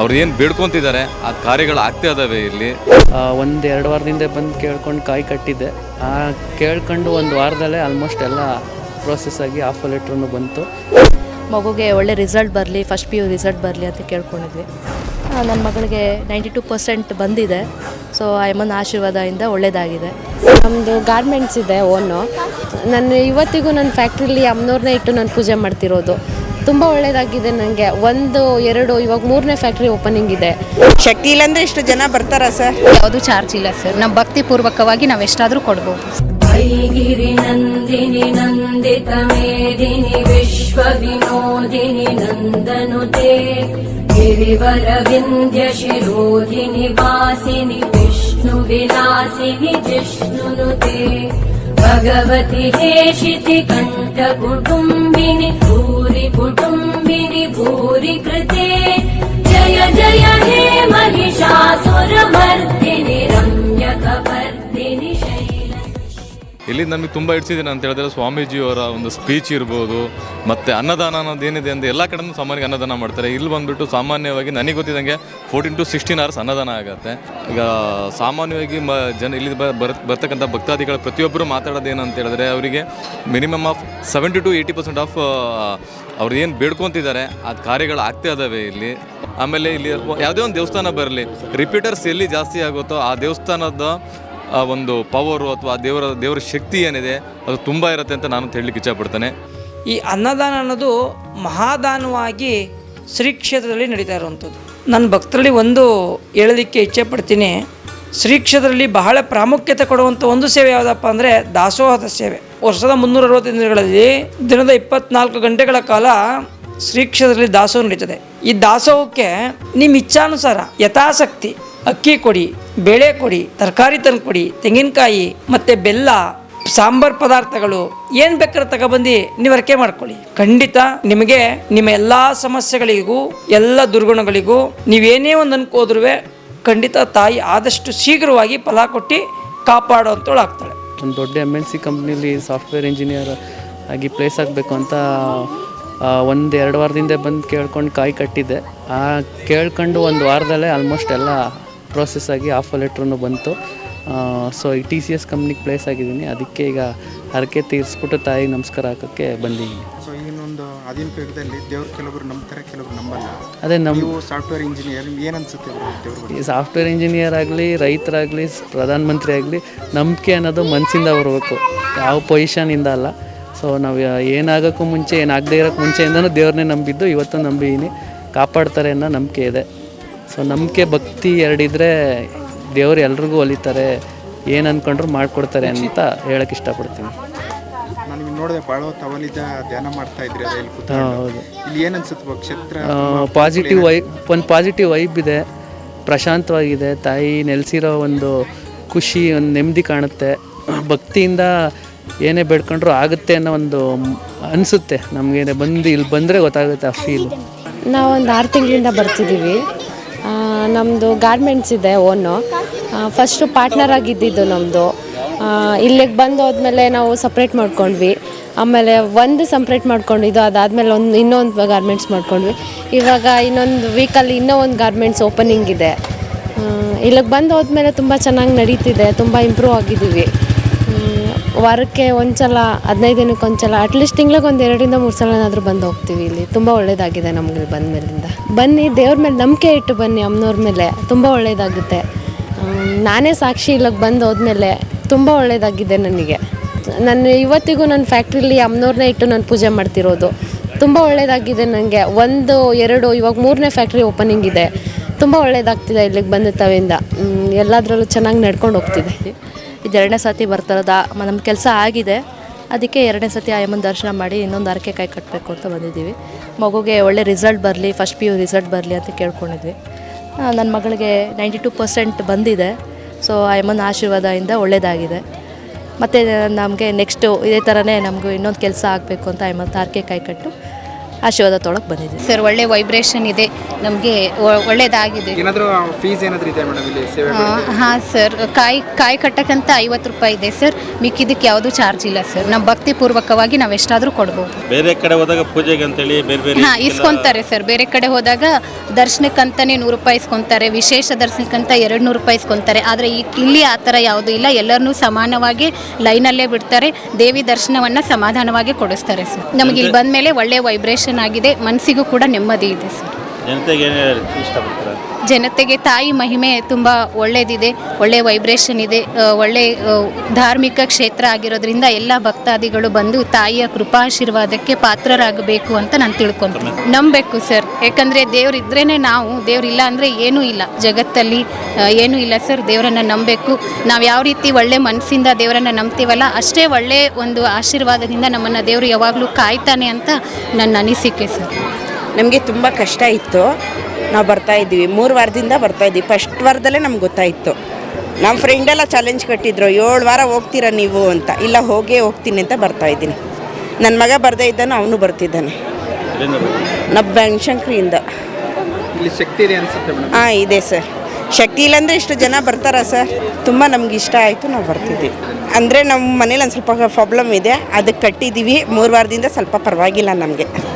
ಅವ್ರು ಏನು ಬೇಡ್ಕೊಂತಿದ್ದಾರೆ ಆ ಕಾರ್ಯಗಳು ಆಗ್ತಾ ಇದಾವೆ ಇಲ್ಲಿ? ಒಂದು ಎರಡು ವಾರದಿಂದ ಬಂದು ಕೇಳ್ಕೊಂಡು ಕಾಯಿ ಕಟ್ಟಿದ್ದೆ. ಆ ಕೇಳ್ಕೊಂಡು ಒಂದು ವಾರದಲ್ಲೇ ಆಲ್ಮೋಸ್ಟ್ ಎಲ್ಲ ಪ್ರೋಸೆಸ್ ಆಗಿ ಆಫರ್ ಲೆಟ್ರೂ ಬಂತು. ಮಗುಗೆ ಒಳ್ಳೆ ರಿಸಲ್ಟ್ ಬರಲಿ ಫಸ್ಟ್ ಪಿ ಯು ರಿಸಲ್ಟ್ ಬರಲಿ ಅಂತ ಕೇಳ್ಕೊಂಡಿದ್ವಿ. ನನ್ನ ಮಗಳಿಗೆ ನೈಂಟಿ ಟು ಪರ್ಸೆಂಟ್ ಬಂದಿದೆ ಸೊ ಅಮ್ಮನ ಆಶೀರ್ವಾದದಿಂದ ಒಳ್ಳೆಯದಾಗಿದೆ ನಮ್ಮದು ಗಾರ್ಮೆಂಟ್ಸ್ ಇದೆ ಓನು ನಾನು ಇವತ್ತಿಗೂ ನನ್ನ ಫ್ಯಾಕ್ಟ್ರಿಲಿ ಅಮ್ಮನವ್ರನ್ನೇ ಇಟ್ಟು ನಾನು ಪೂಜೆ ಮಾಡ್ತಿರೋದು. ತುಂಬ ಒಳ್ಳೆಯದಾಗಿದೆ ನನಗೆ ಒಂದು ಎರಡು ಇವಾಗ ಮೂರನೇ ಫ್ಯಾಕ್ಟ್ರಿ ಓಪನಿಂಗ್ ಇದೆ. ಶಕ್ತಿ ಇಲ್ಲಾಂದ್ರೆ ಇಷ್ಟು ಜನ ಬರ್ತಾರಾ ಸರ್? ಯಾವುದು ಚಾರ್ಜ್ ಇಲ್ಲ ಸರ್. ನಾವು ಭಕ್ತಿಪೂರ್ವಕವಾಗಿ ನಾವು ಎಷ್ಟಾದರೂ ಕೊಡ್ಬೋದು. ಐಗಿರಿ ನಂದಿನಿ ನಂದಿತ ಮೇದಿನಿ ವಿಶ್ವ ವಿನೋದಿನಿ ನಂದನುತೆ. ಗಿರಿವರ ವಿಂಧ್ಯ ಶಿರೋಧಿನಿ ವಾಸಿನಿ ವಿಷ್ಣು ವಿಲಾಸಿನಿ ಜಿಷ್ಣುನುತೆ. ಭಗವತಿ ಹೇಷಿತಿ ಕಂಠ ಕುಟುಂಬಿನಿ कुटुम्बिनि भूरि कृते जय जय हे महिषासुरमर्दिनि रम्यकपर्दिनि शैल ಇಲ್ಲಿ ನಮಗೆ ತುಂಬ ಇಡ್ಸಿದ್ದೀನಿ ಅಂತ ಹೇಳಿದ್ರೆ ಸ್ವಾಮೀಜಿಯವರ ಒಂದು ಸ್ಪೀಚ್ ಇರ್ಬೋದು ಮತ್ತು ಅನ್ನದಾನ ಅನ್ನೋದು ಏನಿದೆ ಅಂದರೆ ಎಲ್ಲ ಕಡೆನೂ ಸಾಮಾನ್ಯ ಅನ್ನದಾನ ಮಾಡ್ತಾರೆ ಇಲ್ಲಿ ಬಂದುಬಿಟ್ಟು ಸಾಮಾನ್ಯವಾಗಿ ನನಗೆ ಗೊತ್ತಿದ್ದಂಗೆ ಫೋರ್ಟೀನ್ ಟು ಸಿಕ್ಸ್ಟೀನ್ ಅವರ್ಸ್ ಅನ್ನದಾನ ಆಗುತ್ತೆ ಈಗ ಸಾಮಾನ್ಯವಾಗಿ ಮ ಜನ ಇಲ್ಲಿ ಬ- ಬರ್ ಬರ್ತಕ್ಕಂಥ ಭಕ್ತಾದಿಗಳ ಪ್ರತಿಯೊಬ್ಬರು ಮಾತಾಡೋದು ಏನು ಅಂತ ಹೇಳಿದ್ರೆ ಅವರಿಗೆ minimum of seventy to eighty percent of ಅವ್ರು ಏನು ಬೇಡ್ಕೊತಿದ್ದಾರೆ, ಆ ಕಾರ್ಯಗಳು ಆಗ್ತಾ ಇದಾವೆ ಇಲ್ಲಿ. ಆಮೇಲೆ ಇಲ್ಲಿ ಯಾವುದೇ ಒಂದು ದೇವಸ್ಥಾನ ಬರಲಿ ರಿಪೀಟರ್ಸ್ ಎಲ್ಲಿ ಜಾಸ್ತಿ ಆಗುತ್ತೋ ಆ ದೇವಸ್ಥಾನದ ಒಂದು ಪವರು ಅಥವಾ ದೇವರ ದೇವರ ಶಕ್ತಿ ಏನಿದೆ, ಅದು ತುಂಬ ಇರುತ್ತೆ ಅಂತ ನಾನು ಹೇಳಲಿಕ್ಕೆ ಇಚ್ಛಪಡ್ತೇನೆ. ಈ ಅನ್ನದಾನ ಅನ್ನೋದು ಮಹಾದಾನವಾಗಿ ಶ್ರೀ ಕ್ಷೇತ್ರದಲ್ಲಿ ನಡೀತಾ ಇರುವಂಥದ್ದು. ನನ್ನ ಭಕ್ತರಲ್ಲಿ ಒಂದು ಹೇಳಲಿಕ್ಕೆ ಇಚ್ಛೆ ಪಡ್ತೀನಿ ಶ್ರೀ ಕ್ಷೇತ್ರದಲ್ಲಿ ಬಹಳ ಪ್ರಾಮುಖ್ಯತೆ ಕೊಡುವಂಥ ಒಂದು ಸೇವೆ ಯಾವುದಪ್ಪ ಅಂದರೆ ದಾಸೋಹದ ಸೇವೆ. ವರ್ಷದ ಮುನ್ನೂರ ಅರವತ್ತೈದು ದಿನಗಳಲ್ಲಿ ದಿನದ ಇಪ್ಪತ್ನಾಲ್ಕು ಗಂಟೆಗಳ ಕಾಲ ಶ್ರೀ ಕ್ಷೇತ್ರದಲ್ಲಿ ದಾಸೋಹ ನಡೀತದೆ. ಈ ದಾಸೋಹಕ್ಕೆ ನಿಮ್ಮ ಇಚ್ಛಾನುಸಾರ ಯಥಾಸಕ್ತಿ, ಅಕ್ಕಿ ಕೊಡಿ, ಬೇಳೆ ಕೊಡಿ, ತರಕಾರಿ ತಂದು ಕೊಡಿ, ತೆಂಗಿನಕಾಯಿ ಮತ್ತು ಬೆಲ್ಲ, ಸಾಂಬಾರ್ ಪದಾರ್ಥಗಳು ಏನು ಬೇಕಾದ್ರೆ ತಗೊಬಂದು ನೀವು ಅರಕೆ ಮಾಡ್ಕೊಳ್ಳಿ. ಖಂಡಿತ ನಿಮಗೆ ನಿಮ್ಮ ಎಲ್ಲ ಸಮಸ್ಯೆಗಳಿಗೂ, ಎಲ್ಲ ದುರ್ಗುಣಗಳಿಗೂ ನೀವೇನೇ ಒಂದು ಅನ್ಕೋದ್ರೂ ಖಂಡಿತ ತಾಯಿ ಆದಷ್ಟು ಶೀಘ್ರವಾಗಿ ಫಲ ಕೊಟ್ಟು ಕಾಪಾಡುವಂಥವಳು ಆಗ್ತಾಳೆ ಒಂದು ದೊಡ್ಡ ಎಂ ಎನ್ ಸಿ ಕಂಪ್ನಿಲಿ ಸಾಫ್ಟ್ವೇರ್ ಇಂಜಿನಿಯರ್ ಆಗಿ ಪ್ಲೇಸ್ ಆಗಬೇಕು ಅಂತ ಒಂದು ಎರಡು ವಾರದಿಂದ ಬಂದು ಕೇಳ್ಕೊಂಡು ಕಾಯಿ ಕಟ್ಟಿದ್ದೆ. ಆ, ಕೇಳ್ಕೊಂಡು ಒಂದು ವಾರದಲ್ಲೇ ಆಲ್ಮೋಸ್ಟ್ ಎಲ್ಲ ಪ್ರೋಸೆಸ್ ಆಗಿ ಆಫರ್ ಲೆಟ್ರೂ ಬಂತು. ಸೊ ಈ ಟಿ ಸಿ ಎಸ್ ಕಂಪ್ನಿಗೆ ಪ್ಲೇಸ್ ಆಗಿದ್ದೀನಿ. ಅದಕ್ಕೆ ಈಗ ಹರಕೆ ತೀರಿಸ್ಬಿಟ್ಟು ತಾಯಿಗೆ ನಮಸ್ಕಾರ ಹಾಕೋಕ್ಕೆ ಬಂದಿದ್ದೀನಿ ಯುಗದಲ್ಲಿ ದೇವ್ರು ಕೆಲವರು ನಂಬ್ತಾರೆ ಕೆಲವರು ನಂಬಲ್ಲ. ಅದೇ ನಮ್ಮ ನೀವು ಸಾಫ್ಟ್ವೇರ್ ಇಂಜಿನಿಯರ್ ಏನು ಅನ್ಸುತ್ತೆ ದೇವ್ರ ಬಗ್ಗೆ? ಈ ಸಾಫ್ಟ್ವೇರ್ ಇಂಜಿನಿಯರ್ ಆಗಲಿ ರೈತರಾಗಲಿ ಪ್ರಧಾನಮಂತ್ರಿ ಆಗಲಿ ನಂಬಿಕೆ ಅನ್ನೋದು ಮನಸ್ಸಿಂದ ಬರಬೇಕು. ಯಾವ ಪೊಸಿಷನಿಂದ ಅಲ್ಲ. ಸೊ ನಾವು ಏನಾಗೋಕ್ಕೂ ಮುಂಚೆ ಏನಾಗದೇ ಇರೋಕ್ಕೆ ಮುಂಚೆಯಿಂದನೂ ದೇವ್ರನ್ನೇ ನಂಬಿದ್ದು ಇವತ್ತು ನಂಬಿದ್ದೀನಿ ಕಾಪಾಡ್ತಾರೆ ಅನ್ನೋ ನಂಬಿಕೆ ಇದೆ. ಸೊ ನಂಬಿಕೆ ಭಕ್ತಿ ಎರಡಿದ್ರೆ ದೇವ್ರು ಎಲ್ರಿಗೂ ಒಲಿತಾರೆ. ಏನು ಅಂದ್ಕೊಂಡ್ರು ಮಾಡಿಕೊಡ್ತಾರೆ ಅಂತ ಹೇಳಕ್ಕೆ ಇಷ್ಟಪಡ್ತೀನಿ. ನೋಡಿದೆ ಬಹಳ ತವಲಿದ ಧ್ಯಾನ ಮಾಡ್ತಾ ಇದ್ರಿ ಇಲ್ಲಿ ಹಾಂ ಕೂತ್ಕೊಂಡು. ಹೌದು. ಇಲ್ಲಿ ಏನು ಅನ್ಸುತ್ತೆ ಕ್ಷೇತ್ರ ಪಾಸಿಟಿವ್ ವೈ ಒಂದು ಪಾಸಿಟಿವ್ ವೈಬ್ ಇದೆ. ಪ್ರಶಾಂತವಾಗಿದೆ. ತಾಯಿ ನೆಲೆಸಿರೋ ಒಂದು ಖುಷಿ ಒಂದು ನೆಮ್ಮದಿ ಕಾಣುತ್ತೆ. ಭಕ್ತಿಯಿಂದ ಏನೇ ಬೇಡ್ಕೊಂಡ್ರು ಆಗುತ್ತೆ ಅನ್ನೋ ಒಂದು ಅನಿಸುತ್ತೆ. ನಮಗೆ ಬಂದು ಇಲ್ಲಿ ಬಂದರೆ ಗೊತ್ತಾಗುತ್ತೆ ಆ ಫೀಲ್ ನಾವೊಂದು ಆರು ತಿಂಗಳಿಂದ ಬರ್ತಿದ್ದೀವಿ ನಮ್ಮದು ಗಾರ್ಮೆಂಟ್ಸ್ ಇದೆ ಓನು ಫಸ್ಟು ಪಾರ್ಟ್ನರ್ ಆಗಿದ್ದಿದ್ದು ನಮ್ಮದು ಇಲ್ಲಿಗೆ ಬಂದು ಹೋದ್ಮೇಲೆ ನಾವು ಸಪ್ರೇಟ್ ಮಾಡ್ಕೊಂಡ್ವಿ. ಆಮೇಲೆ ಒಂದು ಸಪ್ರೇಟ್ ಮಾಡ್ಕೊಂಡಿದ್ದು ಅದಾದಮೇಲೆ ಒಂದು ಇನ್ನೊಂದು ಗಾರ್ಮೆಂಟ್ಸ್ ಮಾಡ್ಕೊಂಡ್ವಿ. ಇವಾಗ ಇನ್ನೊಂದು ವೀಕಲ್ಲಿ ಇನ್ನೂ ಒಂದು ಗಾರ್ಮೆಂಟ್ಸ್ ಓಪನಿಂಗ್ ಇದೆ. ಇಲ್ಲಿಗೆ ಬಂದು ಹೋದ್ಮೇಲೆ ತುಂಬ ಚೆನ್ನಾಗಿ ನಡೀತಿದೆ, ತುಂಬ ಇಂಪ್ರೂವ್ ಆಗಿದ್ದೀವಿ ವಾರಕ್ಕೆ ಒಂದು ಸಲ ಹದಿನೈದು ದಿನಕ್ಕೆ ಒಂದು ಸಲ ಅಟ್ಲೀಸ್ಟ್ ತಿಂಗ್ಳಿಗೆ ಒಂದು ಎರಡರಿಂದ ಮೂರು ಸಲನಾದರೂ ಬಂದು ಹೋಗ್ತೀವಿ ಇಲ್ಲಿ. ತುಂಬ ಒಳ್ಳೆಯದಾಗಿದೆ ನಮಗೆ ಬಂದ ಮೇಲಿಂದ. ಬನ್ನಿ, ದೇವ್ರ ಮೇಲೆ ನಂಬಿಕೆ ಇಟ್ಟು ಬನ್ನಿ, ಅಮ್ಮನವ್ರ ಮೇಲೆ. ತುಂಬ ಒಳ್ಳೆಯದಾಗುತ್ತೆ ನಾನೇ ಸಾಕ್ಷಿ ಇಲ್ಲಿಗೆ ಬಂದು ಹೋದ್ಮೇಲೆ ತುಂಬ ಒಳ್ಳೆಯದಾಗಿದೆ ನನಗೆ. ನನ್ನ ಇವತ್ತಿಗೂ ನನ್ನ ಫ್ಯಾಕ್ಟ್ರಿಲಿ ಅಮ್ಮನವ್ರನ್ನೇ ಇಟ್ಟು ನಾನು ಪೂಜೆ ಮಾಡ್ತಿರೋದು. ತುಂಬ ಒಳ್ಳೆಯದಾಗಿದೆ ನನಗೆ ಒಂದು, ಎರಡು, ಇವಾಗ ಮೂರನೇ ಫ್ಯಾಕ್ಟ್ರಿ ಓಪನಿಂಗ್ ಇದೆ. ತುಂಬ ಒಳ್ಳೆಯದಾಗ್ತಿದೆ ಇಲ್ಲಿಗೆ ಬಂದ ತವಿಂದ. ಎಲ್ಲದರಲ್ಲೂ ಚೆನ್ನಾಗಿ ನಡ್ಕೊಂಡು ಹೋಗ್ತಿದೆ. ಇದು ಎರಡನೇ ಸತಿ ಬರ್ತಾರದ ನಮ್ಮ ಕೆಲಸ ಆಗಿದೆ. ಅದಕ್ಕೆ ಎರಡನೇ ಸತಿ ಅಮ್ಮನ ದರ್ಶನ ಮಾಡಿ ಇನ್ನೊಂದು ಅರಕೆ ಕಾಯಿ ಕಟ್ಟಬೇಕು ಅಂತ ಬಂದಿದ್ದೀವಿ. ಮಗುಗೆ ಒಳ್ಳೆ ರಿಸಲ್ಟ್ ಬರಲಿ ಫಸ್ಟ್ ಪಿ ಯು ರಿಸಲ್ಟ್ ಬರಲಿ ಅಂತ ಕೇಳ್ಕೊಂಡಿದ್ವಿ. ನನ್ನ ಮಗಳಿಗೆ ನೈಂಟಿ ಟು ಪರ್ಸೆಂಟ್ ಬಂದಿದೆ. ಸೊ ಅಮ್ಮನ ಆಶೀರ್ವಾದದಿಂದ ಒಳ್ಳೆಯದಾಗಿದೆ ಮತ್ತು ನಮಗೆ ನೆಕ್ಸ್ಟು ಇದೇ ಥರನೇ ನಮಗೂ ಇನ್ನೊಂದು ಕೆಲಸ ಆಗಬೇಕು ಅಂತ ಅಮ್ಮ ತಾರ್ಕೆ ಕಾಯಿ ಕಟ್ಟು ಆಶೀರ್ವಾದ ತೊಳಕ್ ಬಂದಿದ್ದೀವಿ ಸರ್ ಒಳ್ಳೆ ವೈಬ್ರೇಷನ್ ಇದೆ. ನಮಗೆ ಒಳ್ಳೇದಾಗಿದೆ. ಏನಾದರೂ ಫೀಸ್ ಏನಾದರೂ ಇದೆ ಮೇಡಮ್ ಇಲ್ಲಿ ಸೇವೆ ಹಾಂ ಸರ್ ಕಾಯಿ ಕಾಯಿ ಕಟ್ಟಕ್ಕಂತ ಐವತ್ತು ರೂಪಾಯಿ ಇದೆ ಸರ್ ಮಿಕ್ಕಿದಕ್ಕೆ ಯಾವುದೂ ಚಾರ್ಜ್ ಇಲ್ಲ ಸರ್ ನಮ್ಮ ಭಕ್ತಿಪೂರ್ವಕವಾಗಿ ನಾವು ಎಷ್ಟಾದರೂ ಕೊಡ್ಬೋದು. ಬೇರೆ ಕಡೆ ಹೋದಾಗ ಪೂಜೆಗೆ ಅಂತೇಳಿ ಬೇರೆ ಬೇರೆ ಹಾಂ ಇಸ್ಕೊಂತಾರೆ ಸರ್ ಬೇರೆ ಕಡೆ ಹೋದಾಗ ದರ್ಶನಕ್ಕಂತಾನೆ ನೂರು ರೂಪಾಯಿ ಇಸ್ಕೊಂತಾರೆ ವಿಶೇಷ ದರ್ಶನಕ್ಕಂತ ಎರಡು ನೂರು ರೂಪಾಯಿ ಇಸ್ಕೊಂತಾರೆ. ಆದರೆ ಇಲ್ಲಿ ಆ ಥರ ಯಾವುದೂ ಇಲ್ಲ. ಎಲ್ಲರನ್ನೂ ಸಮಾನವಾಗಿ ಲೈನಲ್ಲೇ ಬಿಡ್ತಾರೆ. ದೇವಿ ದರ್ಶನವನ್ನು ಸಮಾಧಾನವಾಗಿ ಕೊಡಿಸ್ತಾರೆ ಸರ್ ನಮಗೆ ಇಲ್ಲಿ ಬಂದ ಮೇಲೆ ಒಳ್ಳೆ ವೈಬ್ರೇಷನ್ ಆಗಿದೆ ಮನಸ್ಸಿಗೂ ಕೂಡ ನೆಮ್ಮದಿ ಇದೆ ಸರ್. ಜನತೆಗೆ ಏನು ಇಷ್ಟಪಡ್ತಾರೆ? ಜನತೆಗೆ ತಾಯಿ ಮಹಿಮೆ ತುಂಬ ಒಳ್ಳೆಯದಿದೆ ಒಳ್ಳೆ ವೈಬ್ರೇಷನ್ ಇದೆ ಆ, ಒಳ್ಳೆ ಆ, ಧಾರ್ಮಿಕ ಕ್ಷೇತ್ರ ಆಗಿರೋದ್ರಿಂದ ಎಲ್ಲ ಭಕ್ತಾದಿಗಳು ಬಂದು ತಾಯಿಯ ಕೃಪಾಶೀರ್ವಾದಕ್ಕೆ ಪಾತ್ರರಾಗಬೇಕು ಅಂತ ನಾನು ತಿಳ್ಕೊಂತೀನಿ. ನಂಬಬೇಕು ಸರ್. ಯಾಕಂದರೆ ದೇವರಿದ್ರೇ ನಾವು ದೇವರಿಲ್ಲ ಅಂದರೆ ಏನೂ ಇಲ್ಲ. ಜಗತ್ತಲ್ಲಿ ಆ, ಏನೂ ಇಲ್ಲ ಸರ್. ದೇವರನ್ನು ನಂಬಬೇಕು. ನಾವು ಯಾವ ರೀತಿ ಒಳ್ಳೆ ಮನಸ್ಸಿಂದ ದೇವರನ್ನು ನಂಬ್ತೀವಲ್ಲ ಅಷ್ಟೇ ಒಳ್ಳೆ ಒಂದು ಆಶೀರ್ವಾದದಿಂದ ನಮ್ಮನ್ನು ದೇವರು ಯಾವಾಗಲೂ ಕಾಯ್ತಾನೆ ಅಂತ ನನ್ನ ಅನಿಸಿಕೆ ಸರ್. ನಮಗೆ ತುಂಬ ಕಷ್ಟ ಇತ್ತು. ನಾವು ಬರ್ತಾ ಇದ್ದೀವಿ ಮೂರು ವಾರದಿಂದ ಬರ್ತಾ ಇದ್ದೀವಿ ಫಸ್ಟ್ ವಾರದಲ್ಲೇ ನಮ್ಗೆ ಗೊತ್ತಾಯಿತ್ತು ನಮ್ಮ ಫ್ರೆಂಡೆಲ್ಲ ಚಾಲೆಂಜ್ ಕಟ್ಟಿದ್ರು. ಏಳು ವಾರ ಹೋಗ್ತೀರಾ ನೀವು ಅಂತ. ಇಲ್ಲ ಹೋಗೇ ಹೋಗ್ತೀನಿ ಅಂತ ಬರ್ತಾ ಇದ್ದೀನಿ. ನನ್ನ ಮಗ ಬರದೇ ಇದ್ದಾನೆ ಅವನು ಬರ್ತಿದ್ದಾನೆ? ನಮ್ಮ ಬನಶಂಕರಿಯಿಂದ ಹಾಂ ಇದೆ ಸರ್. ಶಕ್ತಿ ಇಲ್ಲಾಂದರೆ ಇಷ್ಟು ಜನ ಬರ್ತಾರಾ ಸರ್? ತುಂಬ ನಮ್ಗೆ ಇಷ್ಟ ಆಯಿತು ನಾವು ಬರ್ತಿದ್ವಿ. ಅಂದರೆ ನಮ್ಮ ಮನೇಲಿ ಒಂದು ಸ್ವಲ್ಪ ಪ್ರಾಬ್ಲಮ್ ಇದೆ. ಅದಕ್ಕೆ ಕಟ್ಟಿದ್ದೀವಿ ಮೂರು ವಾರದಿಂದ ಸ್ವಲ್ಪ ಪರವಾಗಿಲ್ಲ ನಮಗೆ.